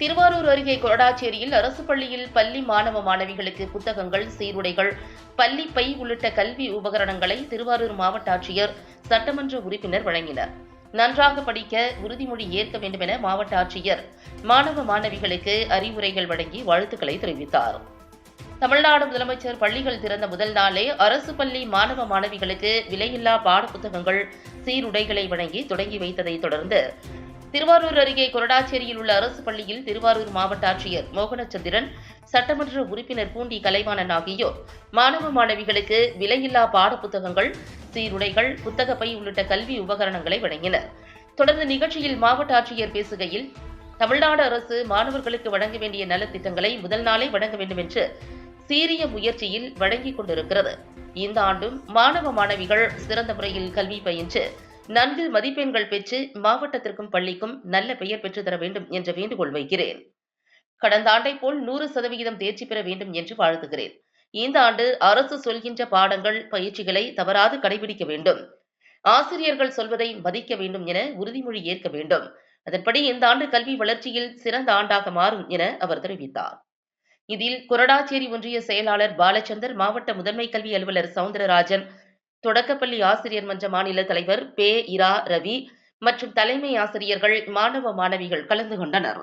திருவாரூர் அருகே கொடாச்சேரியில் அரசு பள்ளியில் பள்ளி மாணவ மாணவிகளுக்கு புத்தகங்கள் சீருடைகள் பள்ளி பை உள்ளிட்ட கல்வி உபகரணங்களை திருவாரூர் மாவட்ட ஆட்சியர் சட்டமன்ற உறுப்பினர் வழங்கினர். நன்றாக படிக்க உறுதிமொழி ஏற்க வேண்டும் என மாவட்ட ஆட்சியர் மாணவ மாணவிகளுக்கு அறிவுரைகள் வழங்கி வாழ்த்துக்களை தெரிவித்தார். தமிழ்நாடு முதலமைச்சர் பள்ளிகள் திறந்த முதல் நாளே அரசு பள்ளி மாணவ மாணவிகளுக்கு விலையில்லா பாடப்புத்தகங்கள் சீருடைகளை வழங்கி தொடங்கி வைத்ததை தொடர்ந்து திருவாரூர் அருகே கொரடாச்சேரியில் உள்ள அரசு பள்ளியில் திருவாரூர் மாவட்ட ஆட்சியர் மோகனச்சந்திரன் சட்டமன்ற உறுப்பினர் பூண்டி கலைவாணன் ஆகியோர் மாணவ மாணவிகளுக்கு விலையில்லா பாடப்புத்தகங்கள் சீருடைகள் புத்தகப்பை உள்ளிட்ட கல்வி உபகரணங்களை வழங்கினர். தொடர்ந்து நிகழ்ச்சியில் மாவட்ட ஆட்சியர் பேசுகையில் தமிழ்நாடு அரசு மாணவர்களுக்கு வழங்க வேண்டிய நலத்திட்டங்களை முதல் நாளே வழங்க வேண்டும் என்று சீரிய முயற்சியில் வழங்கிக் கொண்டிருக்கிறது. இந்த ஆண்டும் மாணவ மாணவிகள் சிறந்த முறையில் கல்வி பயின்று நன்கு மதிப்பெண்கள் பெற்று மாவட்டத்திற்கும் பள்ளிக்கும் நல்ல பெயர் பெற்றுத்தர வேண்டும் என்ற வேண்டுகோள் வைக்கிறேன். கடந்த ஆண்டை போல் நூறு சதவிகிதம் தேர்ச்சி பெற வேண்டும் என்று வாழ்த்துகிறேன். இந்த ஆண்டு அரசு சொல்கின்ற பாடங்கள் பயிற்சிகளை தவறாது கடைபிடிக்க வேண்டும். ஆசிரியர்கள் சொல்வதை மதிக்க வேண்டும் என உறுதிமொழி ஏற்க வேண்டும். அதன்படி இந்த ஆண்டு கல்வி வளர்ச்சியில் சிறந்த ஆண்டாக மாறும் என அவர் தெரிவித்தார். இதில் கொரடாச்சேரி ஒன்றிய செயலாளர் பாலச்சந்தர் மாவட்ட முதன்மை கல்வி அலுவலர் சவுந்தரராஜன் தொடக்கப்பள்ளி ஆசிரியர் மன்ற மாநில தலைவர் பே இரா ரவி மற்றும் தலைமை ஆசிரியர்கள் மாணவ மாணவிகள் கலந்து கொண்டனர்.